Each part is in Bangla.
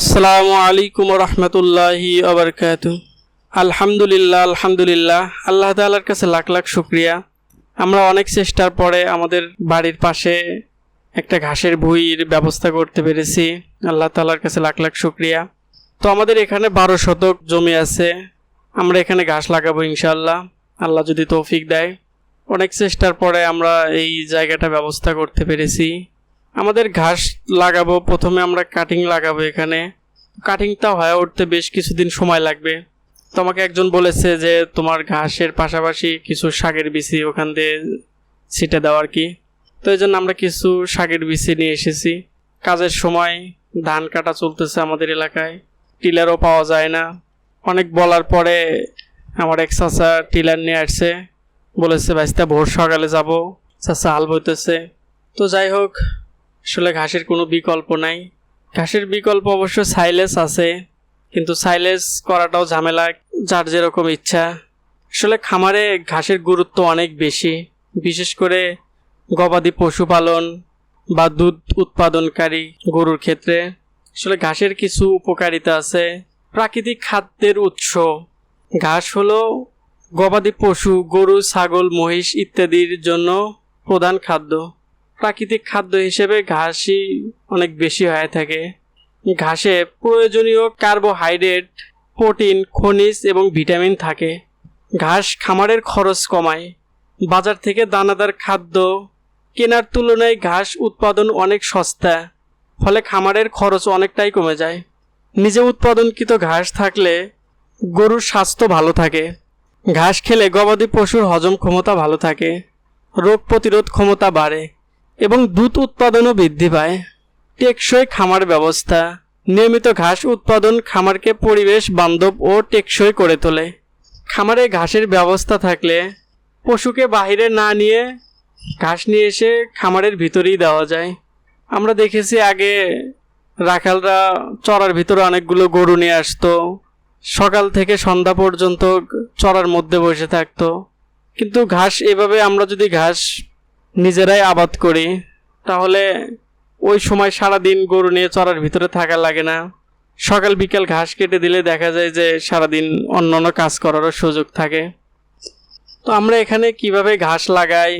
আসসালামু আলাইকুম রহমতুল্লাহি আবরকাত আলহামদুলিল্লাহ আলহামদুলিল্লাহ। আল্লাহ তাআলার কাছে লাখ লাখ শুক্রিয়া। আমরা অনেক চেষ্টার পরে আমাদের বাড়ির পাশে একটা ঘাসের ভুঁইয়ের ব্যবস্থা করতে পেরেছি। আল্লাহ তাআলার কাছে লাখ লাখ শুক্রিয়া। তো আমাদের এখানে বারো শতক জমি আছে। আমরা এখানে ঘাস লাগাবো ইনশাল্লাহ আল্লাহ যদি তৌফিক দেয়। অনেক চেষ্টার পরে আমরা এই জায়গাটা ব্যবস্থা করতে পেরেছি। আমাদের ঘাস লাগাবো, প্রথমে আমরা কাটিং লাগাবো এখানে। কাটিংটা হয়ে উঠতে বেশ কিছুদিন সময় লাগবে। তোমাকে একজন বলেছে যে তোমার ঘাসের পাশাপাশি কিছু শাকের বিচি ওখান দিয়ে ছিটে দেওয়ার কি। তো এই জন্য আমরা কিছু শাকের বিচি নিয়ে এসেছি। কাজের সময় ধান কাটা চলতেছে আমাদের এলাকায়। টিলারও পাওয়া যায় না। অনেক বলার পরে আমার এক চাচা টিলার নিয়ে আসছে। বলেছে, ভাইস্তা, ভোর সকালে যাব। চাচা হাল বইতেছে তো যাই হোক আসলে ঘাসের কোনো বিকল্প নাই। ঘাসের বিকল্প অবশ্য সাইলেস আছে, কিন্তু সাইলেস করাটাও ঝামেলা, যার যেরকম ইচ্ছা। আসলে খামারে ঘাসের গুরুত্ব অনেক বেশি, বিশেষ করে গবাদি পশুপালন বা দুধ উৎপাদনকারী গরুর ক্ষেত্রে। আসলে ঘাসের কিছু উপকারিতা আছে। প্রাকৃতিক খাদ্যের উৎস, ঘাস হলো গবাদি পশু, গরু, ছাগল, মহিষ ইত্যাদির জন্য প্রধান খাদ্য। প্রাকৃতিক খাদ্য হিসেবে ঘাসই অনেক বেশি হয়ে থাকে। ঘাসে প্রয়োজনীয় কার্বোহাইড্রেট, প্রোটিন, খনিজ এবং ভিটামিন থাকে। ঘাস খামারের খরচ কমায়। বাজার থেকে দানাদার খাদ্য কেনার তুলনায় ঘাস উৎপাদন অনেক সস্তা, ফলে খামারের খরচ অনেকটাই কমে যায়। নিজে উৎপাদনকৃত ঘাস থাকলে গরুর স্বাস্থ্য ভালো থাকে। ঘাস খেলে গবাদি পশুর হজম ক্ষমতা ভালো থাকে। রোগ প্রতিরোধ ক্ষমতা বাড়ে। এবং দুধ উৎপাদনও বৃদ্ধি পায়। টেকসই খামার ব্যবস্থা। নিয়মিত ঘাস উৎপাদন খামারকে পরিবেশ, বান্ধব ও টেকসই করে তোলে। খামারে ঘাসের ব্যবস্থা থাকলে পশুকে বাইরে না নিয়ে ঘাস নিয়ে এসে খামারের ভিতরেই দেওয়া যায়। আমরা দেখেছি আগে রাখালরা চড়ার ভিতরে অনেকগুলো গরু নিয়ে আসতো। সকাল থেকে সন্ধ্যা পর্যন্ত চড়ার মধ্যে বসে থাকতো। কিন্তু ঘাস এভাবে আমরা যদি ঘাস নিজেরাই আবাদ করি, তাহলে ওই সময় সারা দিন গরু নিয়ে চড়ার ভিতরে থাকা লাগে না। সকাল বিকাল ঘাস কেটে দিলে দেখা যায় যে সারাদিন অন্য অন্য কাজ করারও সুযোগ থাকে। তো আমরা এখানে কীভাবে ঘাস লাগাই,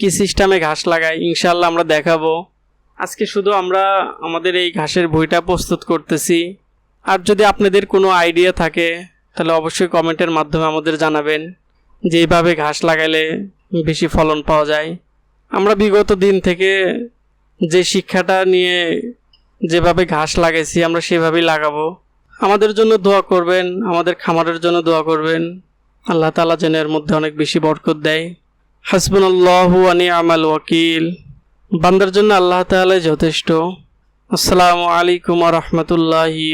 কি সিস্টেমে ঘাস লাগাই ইনশাল্লাহ আমরা দেখাবো। আজকে শুধু আমরা আমাদের এই ঘাসের বইটা প্রস্তুত করতেছি। আর যদি আপনাদের কোনো আইডিয়া থাকে, তাহলে অবশ্যই কমেন্টের মাধ্যমে আমাদের জানাবেন যে এইভাবে ঘাস লাগাইলে বেশি ফলন পাওয়া যায়। আমরা বিগত দিন থেকে যে শিক্ষাটা নিয়ে যেভাবে ঘাস লাগাইছি, আমরা সেভাবেই লাগাবো। আমাদের জন্য দোয়া করবেন, আমাদের খামারের জন্য দোয়া করবেন। আল্লাহ তালা যেন এর মধ্যে অনেক বেশি বরকত দেয়। হাসবুল্লাহু আনি আমাল ওয়াকিল। বান্দার জন্য আল্লাহ তালাই যথেষ্ট। আসসালামু আলাইকুম রহমতুল্লাহি